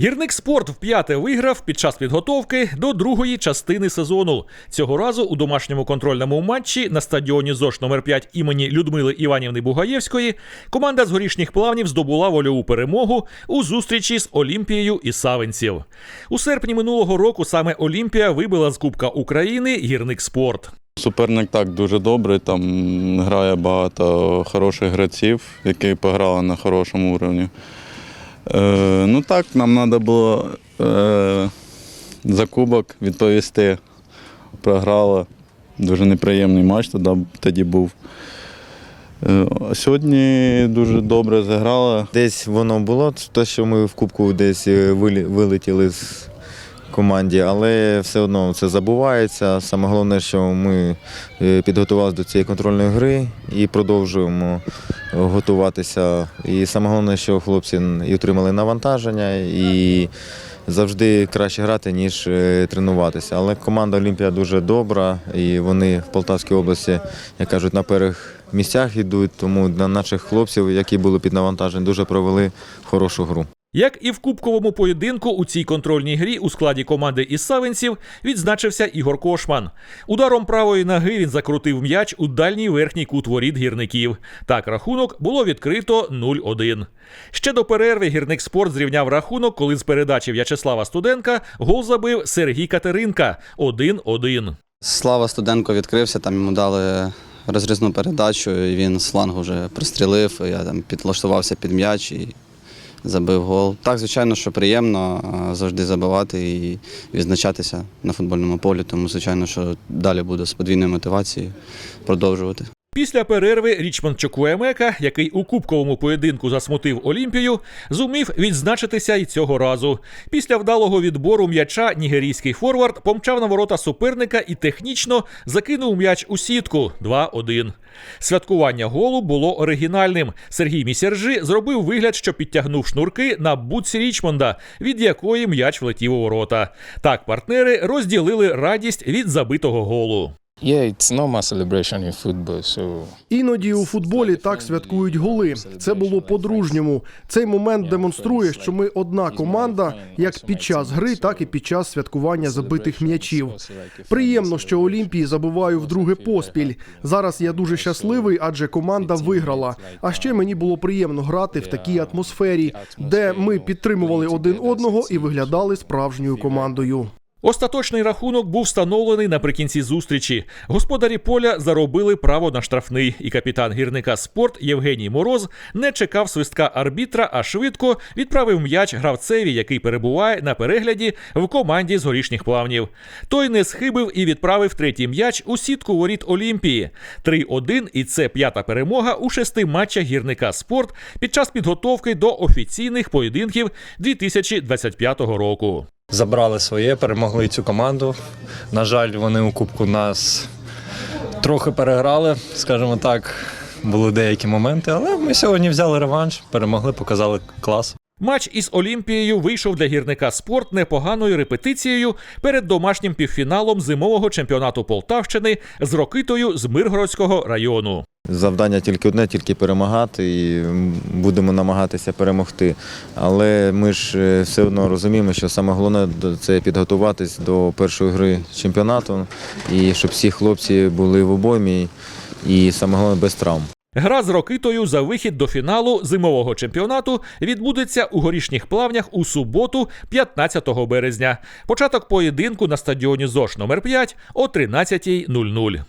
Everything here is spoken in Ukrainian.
Гірник спорт вп'яте виграв під час підготовки до другої частини сезону. Цього разу у домашньому контрольному матчі на стадіоні ЗОШ номер 5 імені Людмили Іванівни Бугаєвської команда з горішніх плавнів здобула вольову перемогу у зустрічі з Олімпією і Савинців. У серпні минулого року саме Олімпія вибила з Кубка України гірник спорт. Суперник так дуже добрий, там грає багато хороших гравців, які пограли на хорошому рівні. Е, ну так, нам треба було е, за кубок відповісти. Програли. Дуже неприємний матч тоді, тоді був. Е, сьогодні дуже добре зіграли. Десь воно було, те, що ми в кубку десь е, вилетіли з команді, але все одно це забувається. Саме головне, що ми е, підготувалися до цієї контрольної гри і продовжуємо готуватися. І саме головне, що хлопці і отримали навантаження, і завжди краще грати, ніж е, тренуватися. Але команда Олімпія дуже добра, і вони в Полтавській області, як кажуть, на перших місцях йдуть. Тому для наших хлопців, які були під навантаженням, дуже провели хорошу гру. Як і в кубковому поєдинку у цій контрольній грі у складі команди із Савинців відзначився Ігор Кошман. Ударом правої ноги він закрутив м'яч у дальній верхній кут воріт гірників. Так рахунок було відкрито 0-1. Ще до перерви гірник спорт зрівняв рахунок, коли з передачі В'ячеслава Студенка гол забив Сергій Катеринка 1-1. Слава Студенко відкрився, там йому дали розрізну передачу, і він з флангу вже пристрілив. Я там підлаштувався під м'яч і забив гол. Так, звичайно, що приємно завжди забивати і відзначатися на футбольному полі, тому, звичайно, що далі буду з подвійною мотивацією продовжувати. Після перерви Річмонд Чокуемека, який у кубковому поєдинку засмутив Олімпію, зумів відзначитися й цього разу. Після вдалого відбору м'яча нігерійський форвард помчав на ворота суперника і технічно закинув м'яч у сітку 2-1. Святкування голу було оригінальним. Сергій Місержи зробив вигляд, що підтягнув шнурки на бутсі Річмонда, від якої м'яч влетів у ворота. Так партнери розділили радість від забитого голу. Іноді у футболі так святкують голи. Це було по-дружньому. Цей момент демонструє, що ми одна команда, як під час гри, так і під час святкування забитих м'ячів. Приємно, що Олімпії забиваю вдруге поспіль. Зараз я дуже щасливий, адже команда виграла. А ще мені було приємно грати в такій атмосфері, де ми підтримували один одного і виглядали справжньою командою. Остаточний рахунок був встановлений наприкінці зустрічі. Господарі поля заробили право на штрафний, і капітан гірника спорт Євгеній Мороз не чекав свистка арбітра, а швидко відправив м'яч гравцеві, який перебуває на перегляді в команді з горішніх плавнів. Той не схибив і відправив третій м'яч у сітку воріт Олімпії. 3-1 і це п'ята перемога у шести матчах гірника спорт під час підготовки до офіційних поєдинків 2025 року. Забрали своє, перемогли цю команду. На жаль, вони у Кубку нас трохи переграли, скажімо так. Були деякі моменти, але ми сьогодні взяли реванш, перемогли, показали клас. Матч із Олімпією вийшов для гірника спорт непоганою репетицією перед домашнім півфіналом зимового чемпіонату Полтавщини з Рокитою з Миргородського району. Завдання тільки одне, тільки перемагати, і будемо намагатися перемогти. Але ми ж е, все одно розуміємо, що саме головне це підготуватись до першої гри чемпіонату, і щоб всі хлопці були в обоймі, і саме головне без травм. Гра з Рокитою за вихід до фіналу зимового чемпіонату відбудеться у горішніх плавнях у суботу, 15 березня. Початок поєдинку на стадіоні ЗОШ номер 5 о 13.00.